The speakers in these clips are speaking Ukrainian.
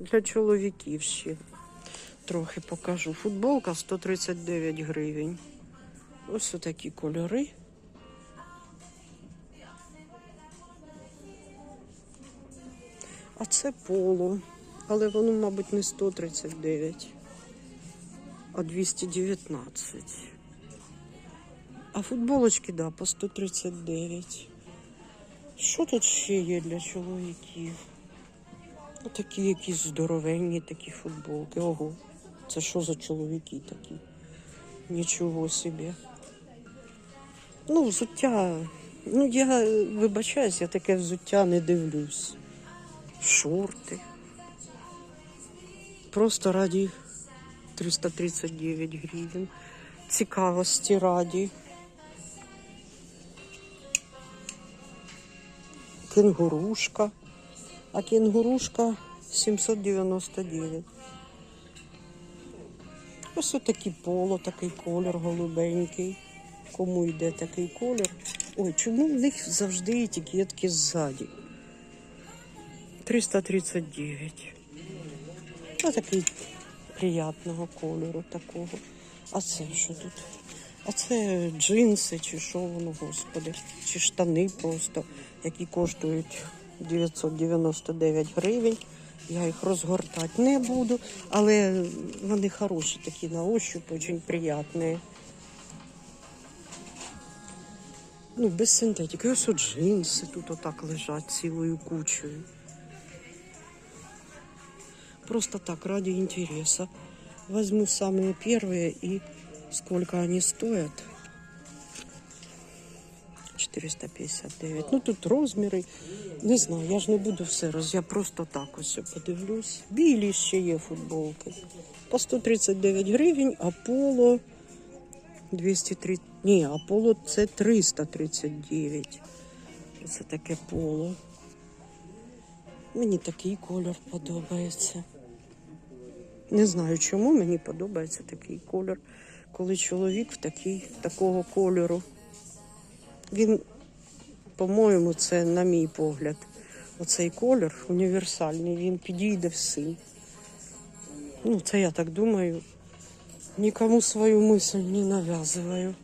Для чоловіків ще. Трохи покажу. Футболка 139 гривень. Ось такі кольори. А це поло. Але воно, мабуть, не 139, а 219. А футболочки, да, по 139. Що тут ще є для чоловіків? Отакі якісь здоровенні такі футболки. Ого, це що за чоловіки такі? Нічого собі. Ну, взуття. Ну, я вибачаюсь, я таке взуття не дивлюсь. Шорти. Просто раді 339 гривень. Цікавості раді. Кенгурушка. А кенгурушка 799. Ось отакий поло, такий колір голубенький. Кому йде такий колір? Ой, чому в них завжди етикетки ззаді? 339. Ось такий приятного кольору такого. А це що тут? А це джинси, чи що воно, господи, чи штани просто, які коштують 999 гривень. Я їх розгортати не буду, але вони хороші такі на ощупь, дуже приятні. Ну, без синтетики. Ось от джинси тут отак лежать цілою кучею. Просто так, ради интереса. Возьму самые первые и сколько они стоят. 459. Ну тут розміри. Не знаю, я ж не буду все роз. Я просто так ось подивлюсь. Білі ще є футболки. По 139 гривень, а поло 203. Ні, а поло це 339. Це таке поло. Мені такий колір подобається. Не знаю, чому мені подобається такий колір, коли чоловік в такий, такого кольору. Він, по-моєму, це, на мій погляд, оцей колір універсальний, він підійде всім. Ну, це я так думаю. Нікому свою мисль не нав'язую.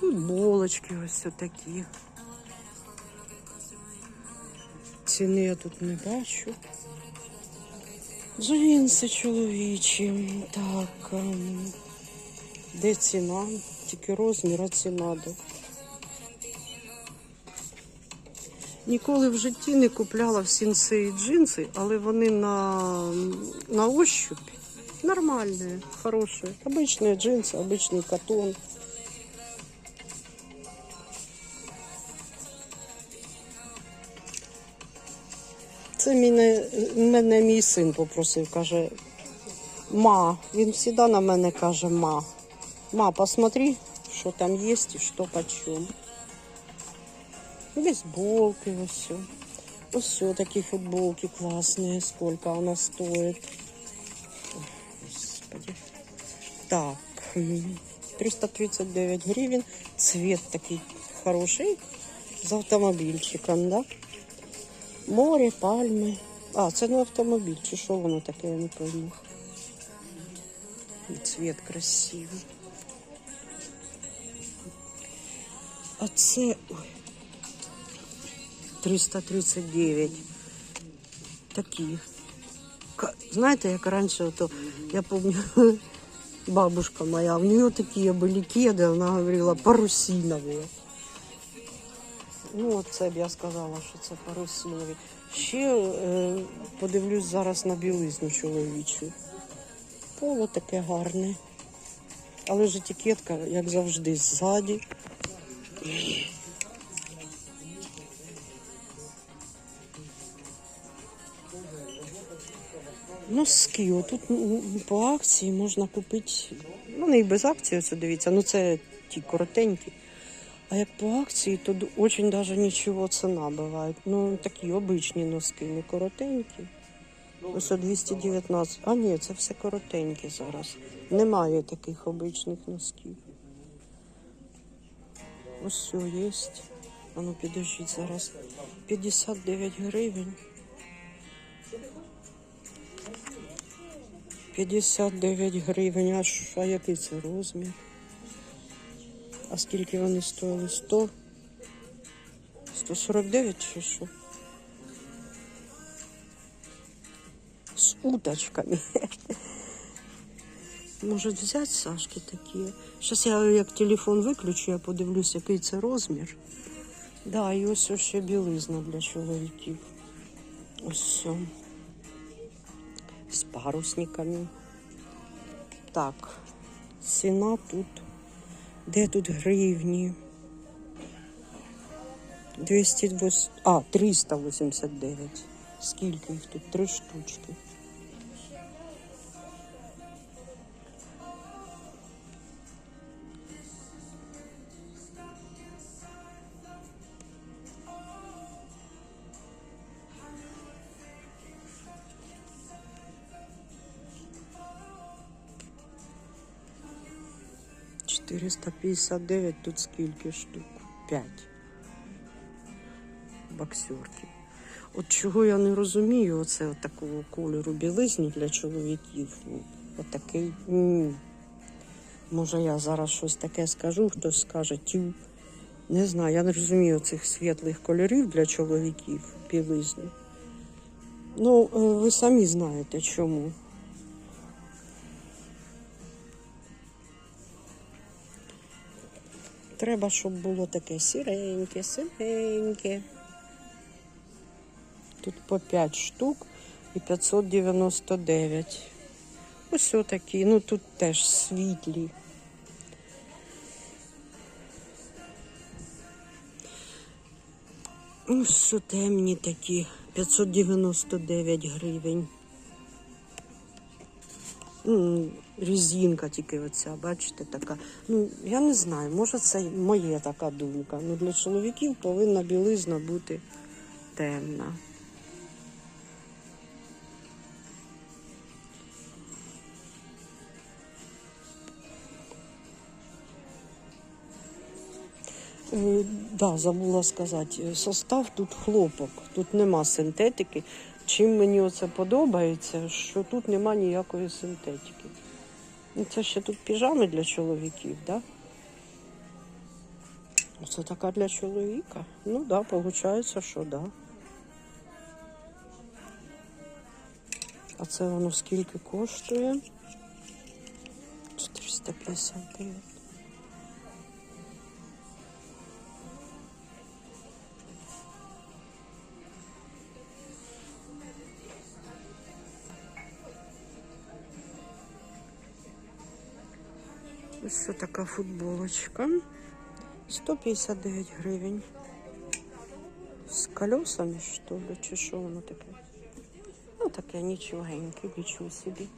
Футболочки ось такі. Ціни я тут не бачу. Джинси чоловічі. Так. ем, Де ціна? Тільки розмір, а ціна. Ніколи в житті не купляла в сінсеї джинси, але вони на, на ощупь нормальні, хороші. Обичні джинси, обичний катон. Це мене, мене мій син попросив, каже, ма. Він завжди на мене каже ма. Ма, посмотри, що там є і що почем. Бейсболки, ось. все. Ось все, такі футболки класні. Сколько вона стоїть. Ой, Господи. Так. 339 гривень. Цвет такий хороший. З автомобільчиком, да? Море, пальми. А, це не автомобіль, чи що я не пойму. Цвет красивий. А це. Ой. 339. Такі. Знаєте, як раніше, то я пам'ятаю, бабушка моя, в нее такі були кеди, вона говорила, парусинові. Ну, це б я сказала, що це парусинові. Ще е, подивлюсь зараз на білизну чоловічу. Поло таке гарне. Але ж етикетка, як завжди, ззаді. Носки. Отут по акції можна купити. Ну, і без акції, ось дивіться, ну це ті коротенькі. А як по акції, то д- очень даже нічого ціна буває. Ну, такі обичні носки, не коротенькі. Ось 219. А ні, це все коротенькі зараз. Немає таких обичних носків. Ось є. А ну підождіть зараз. 59 гривень. П'ятдесят дев'ять гривень. А, ж- а який це розмір? А скільки вони стоїли? 100? 149 чи що? З уточками. Може взяти Сашки такі? Зараз я як телефон виключу, я подивлюсь, який це розмір. Да, і ось ще білизна для чоловіків. Ось все. З парусниками. Так, ціна тут. Де тут гривні? 208, а, 389. Скільки їх тут? Три штучки. Четыреста пятьдесят девять, тут скільки штук? П'ять. Боксерки. От чого я не розумію, оце от такого кольору білизні для чоловіків. Отакий. м. Може, я зараз щось таке скажу, хтось скаже тю. Не знаю, я не розумію цих світлих кольорів для чоловіків білизни. Ну, е, ви самі знаєте чому. Треба, щоб було таке сіреньке, синеньке. Тут по 5 штук і 599. Ось отакі, ну тут теж світлі. Ось темні такі, 599 гривень. М, Резинка тільки оця, бачите, така. Ну, я не знаю, може це моя така думка. Ну, для чоловіків повинна білизна бути темна. Е, Да, забула сказати, состав тут хлопок, тут нема синтетики. Чим мені оце подобається, що тут нема ніякої синтетики. Ну, Це ще тут піжами для чоловіків, да? Оце така для чоловіка. Ну да, виходить, що да. А це воно скільки коштує? 459. Ось така футболочка. 159 гривень. З колесами, що ли, чи що воно таке? Ну, таке нічогеньке, нічого собі.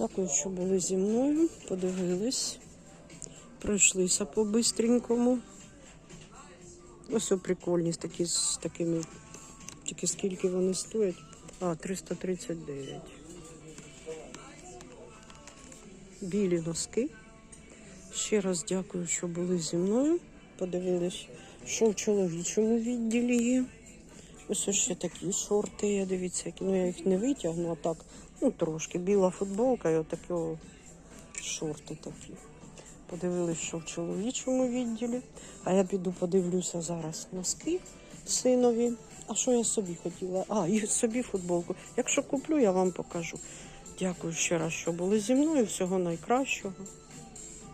Дякую, що були зі мною, подивились. Пройшлися по бистренькому. Ось прикольні такі з такими. Тільки скільки вони стоять? А, 339. Білі носки. Ще раз дякую, що були зі мною. Подивились, що в чоловічому відділі є. Ось ще такі шорти є, дивіться, які. Ну я їх не витягну, а так, ну трошки. Біла футболка і отакі шорти такі. Подивились, що в чоловічому відділі. А я піду подивлюся зараз носки синові. А що я собі хотіла? А, і собі футболку. Якщо куплю, я вам покажу. Дякую ще раз, що були зі мною. Всього найкращого.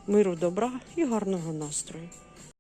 Миру, добра і гарного настрою.